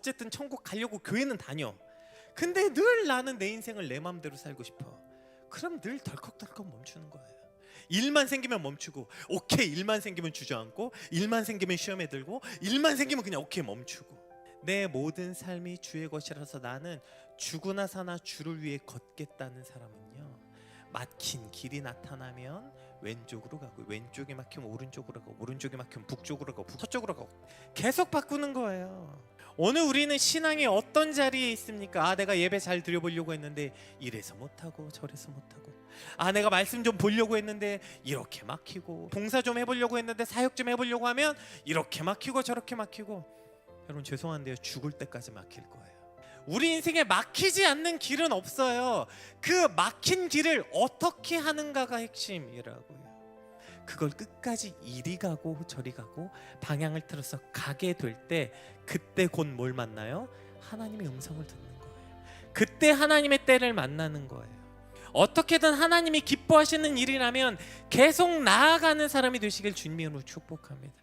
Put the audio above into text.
어쨌든 천국 가려고 교회는 다녀. 근데 늘 나는 내 인생을 내 마음대로 살고 싶어. 그럼 늘 덜컥덜컥 멈추는 거예요. 일만 생기면 멈추고 오케이 일만 생기면 주저앉고 일만 생기면 시험에 들고 일만 생기면 그냥 오케이 멈추고 내 모든 삶이 주의 것이라서 나는 죽으나 사나 주를 위해 걷겠다는 사람은요 막힌 길이 나타나면 왼쪽으로 가고 왼쪽이 막히면 오른쪽으로 가고 오른쪽이 막히면 북쪽으로 가고 서쪽으로 가고 계속 바꾸는 거예요. 오늘 우리는 신앙의 어떤 자리에 있습니까? 아 내가 예배 잘 드려보려고 했는데 이래서 못하고 저래서 못하고 아 내가 말씀 좀 보려고 했는데 이렇게 막히고 봉사 좀 해보려고 했는데 사역 좀 해보려고 하면 이렇게 막히고 저렇게 막히고 여러분 죄송한데요 죽을 때까지 막힐 거예요. 우리 인생에 막히지 않는 길은 없어요. 그 막힌 길을 어떻게 하는가가 핵심이라고요. 그걸 끝까지 이리 가고 저리 가고 방향을 틀어서 가게 될 때 그때 곧 뭘 만나요? 하나님의 음성을 듣는 거예요. 그때 하나님의 때를 만나는 거예요. 어떻게든 하나님이 기뻐하시는 일이라면 계속 나아가는 사람이 되시길 주님으로 축복합니다.